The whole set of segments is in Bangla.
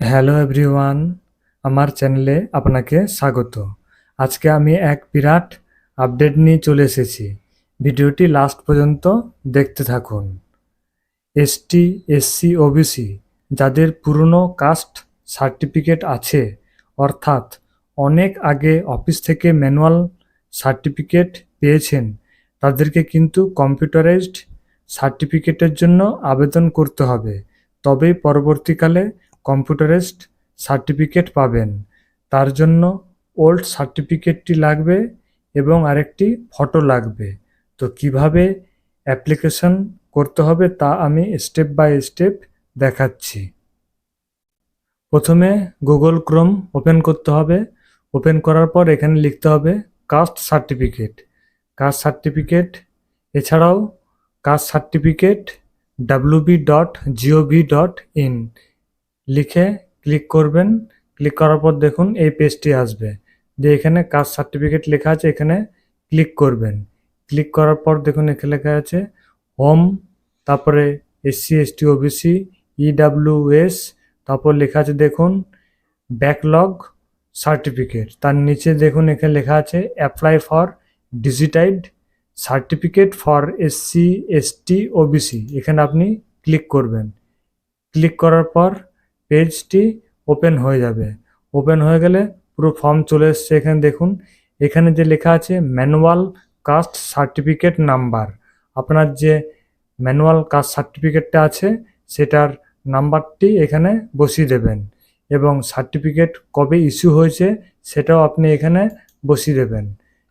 হ্যালো এভরিওয়ান আমার চ্যানেলে আপনাকে স্বাগত। আজকে আমি এক বিরাট আপডেট নিয়ে চলে এসেছি। ভিডিওটি লাস্ট পর্যন্ত দেখতে থাকুন। এসটি এসসি ওবিসি যাদের পুরনো কাস্ট সার্টিফিকেট আছে, অর্থাৎ অনেক আগে অফিস থেকে ম্যানুয়াল সার্টিফিকেট পেয়েছেন, তাদেরকে কিন্তু কম্পিউটারাইজড সার্টিফিকেটের জন্য আবেদন করতে হবে। তবেই পরবর্তীকালে কম্পিউটারাইজড সার্টিফিকেট পাবেন। তার জন্য ওল্ড সার্টিফিকেটটি লাগবে এবং আরেকটি ফটো লাগবে। তো কীভাবে অ্যাপ্লিকেশন করতে হবে তা আমি স্টেপ বাই স্টেপ দেখাচ্ছি। প্রথমে গুগল ক্রোম ওপেন করতে হবে। ওপেন করার পর এখানে লিখতে হবে কাস্ট সার্টিফিকেট। কাস্ট সার্টিফিকেট, এছাড়াও caste certificate W B dot G O V dot in লিখে ক্লিক করবেন। ক্লিক করার পর দেখুন এই পেজটি আসবে। যে এখানে কাস্ট সার্টিফিকেট লেখা আছে, এখানে ক্লিক করবেন। ক্লিক করার পর দেখুন এখানে লেখা আছে হোম তারপরে এসসি এসটি ওবিসি ইডাব্লিউএস তারপর লেখা আছে দেখুন ব্যাকলগ সার্টিফিকেট তার নিচে দেখুন এখানে লেখা আছে apply for digitized certificate for SC ST OBC এখানে আপনি ক্লিক করবেন। ক্লিক করার পর পেজটি ওপেন হয়ে যাবে। ওপেন হয়ে গেলে পুরো ফর্ম চলে এসছে এখানে দেখুন। এখানে যে লেখা আছে ম্যানুয়াল কাস্ট সার্টিফিকেট নাম্বার আপনার যে ম্যানুয়াল কাস্ট সার্টিফিকেটটা আছে, সেটার নাম্বারটি এখানে বসিয়ে দেবেন এবং সার্টিফিকেট কবে ইস্যু হয়েছে, সেটাও আপনি এখানে বসিয়ে দেবেন।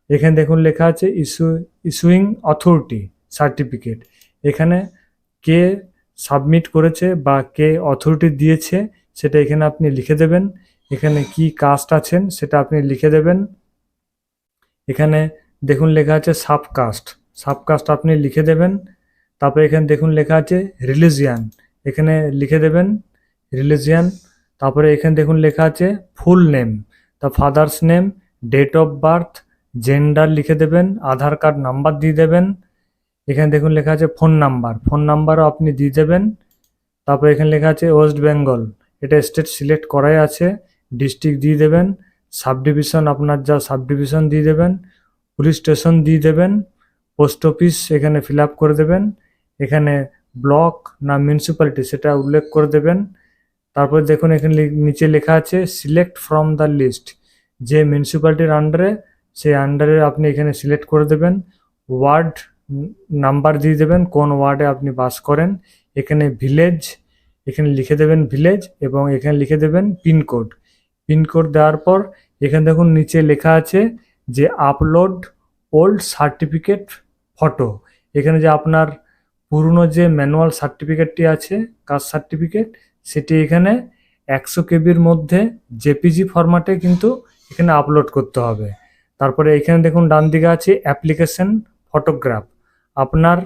এখানে দেখুন লেখা আছে ইস্যু ইস্যুইং অথরিটি সার্টিফিকেট এখানে কে সাবমিট করেছে বা কে অথরিটি দিয়েছে, সেটা এখানে আপনি লিখে দেবেন। এখানে কি কাস্ট আছেন, সেটা আপনি লিখে দেবেন। এখানে দেখুন লেখা আছে সাবকাস্ট। সাবকাস্ট আপনি লিখে দেবেন। তারপরে এখানে দেখুন লেখা আছে রিলিজিয়ান। এখানে লিখে দেবেন রিলিজিয়ান। তারপরে এখানে দেখুন লেখা আছে full name. The father's name, date of birth, gender লিখে দেবেন, আধার কার্ড নাম্বার দিয়ে দেবেন। এখানে দেখুন লেখা আছে ফোন নাম্বার। ফোন নাম্বারও আপনি দিয়ে দেবেন তারপর এখানে লেখা আছে ওয়েস্ট বেঙ্গল। এটা স্টেট সিলেক্ট করাই আছে। ডিস্ট্রিক্ট দিয়ে দেবেন। সাব ডিভিশন আপনার যা সাব ডিভিশন দিয়ে দেবেন। পুলিশ স্টেশন দিয়ে দেবেন। পোস্ট অফিস এখানে ফিল করে দেবেন। এখানে ব্লক না মিউনিসিপ্যালিটি সেটা উল্লেখ করে দেবেন। তারপর দেখুন এখানে নিচে লেখা আছে সিলেক্ট ফ্রম দ্য লিস্ট। যে মিউনিসিপ্যালিটির আন্ডারে, সেই আন্ডারে আপনি এখানে সিলেক্ট করে দেবেন। ওয়ার্ড নাম্বার দিয়ে দেবেন কোন ওয়ার্ডে আপনি বাস করেন। এখানে ভিলেজ, এখানে লিখে দেবেন ভিলেজ এবং এখানে লিখে দেবেন পিনকোড পিনকোড দেওয়ার পর এখানে দেখুন নিচে লেখা আছে যে আপলোড ওল্ড সার্টিফিকেট ফটো। এখানে যে আপনার পুরনো যে ম্যানুয়াল সার্টিফিকেটটি আছে, কাস্ট সার্টিফিকেট, সেটি এখানে একশো কেবির মধ্যে জেপিজি ফরম্যাটে কিন্তু এখানে আপলোড করতে হবে। তারপরে এখানে দেখুন ডান দিকে আছে অ্যাপ্লিকেশন ফটোগ্রাফ। আপনার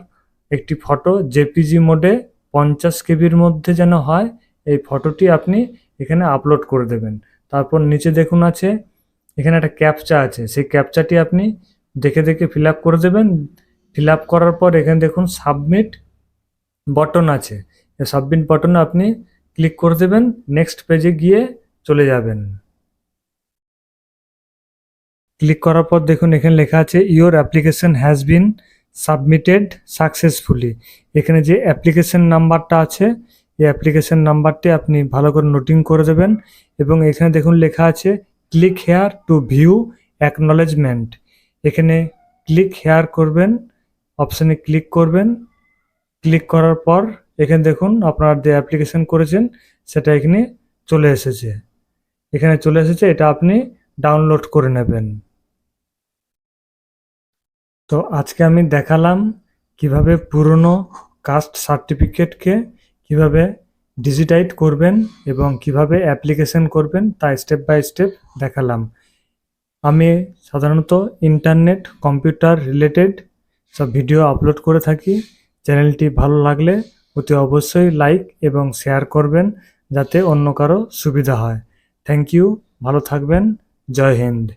একটি ফটো জেপিজি মোডে পঞ্চাশ কেবির মধ্যে যেন হয়, এই ফটোটি আপনি এখানে আপলোড করে দেবেন। তারপর নিচে দেখুন আছে, এখানে একটা ক্যাপচা আছে। সেই ক্যাপচাটি আপনি দেখে দেখে ফিল করে দেবেন। ফিল করার পর এখানে দেখুন সাবমিট বটন আছে। সাবমিট বটনে আপনি ক্লিক করে দেবেন নেক্সট পেজে গিয়ে চলে যাবেন। ক্লিক করার পর দেখুন এখানে লেখা আছে your application has been submitted successfully. এখানে যে অ্যাপ্লিকেশন নাম্বারটা আছে, এই অ্যাপ্লিকেশন নাম্বারটি আপনি ভালো করে নোটিং করে দেবেন এবং এখানে দেখুন লেখা আছে, click here to view acknowledgement. এখানে ক্লিক হেয়ার করবেন, অপশানে ক্লিক করবেন। ক্লিক করার পর এখানে দেখুন আপনার যে অ্যাপ্লিকেশন করেছেন, সেটা এখানে চলে এসেছে। এখানে চলে এসেছে, এটা আপনি ডাউনলোড করে নেবেন। তো আজকে আমি দেখালাম কীভাবে পুরনো কাস্ট সার্টিফিকেটকে কীভাবে ডিজিটাইট করবেন এবং কীভাবে অ্যাপ্লিকেশন করবেন তা স্টেপ বাই স্টেপ দেখালাম। আমি সাধারণত ইন্টারনেট, কম্পিউটার রিলেটেড সব ভিডিও আপলোড করে থাকি। চ্যানেলটি ভালো লাগলে অতি অবশ্যই লাইক এবং শেয়ার করবেন যাতে অন্য কারও সুবিধা হয়। থ্যাংক ইউ, ভালো থাকবেন, জয় হিন্দ।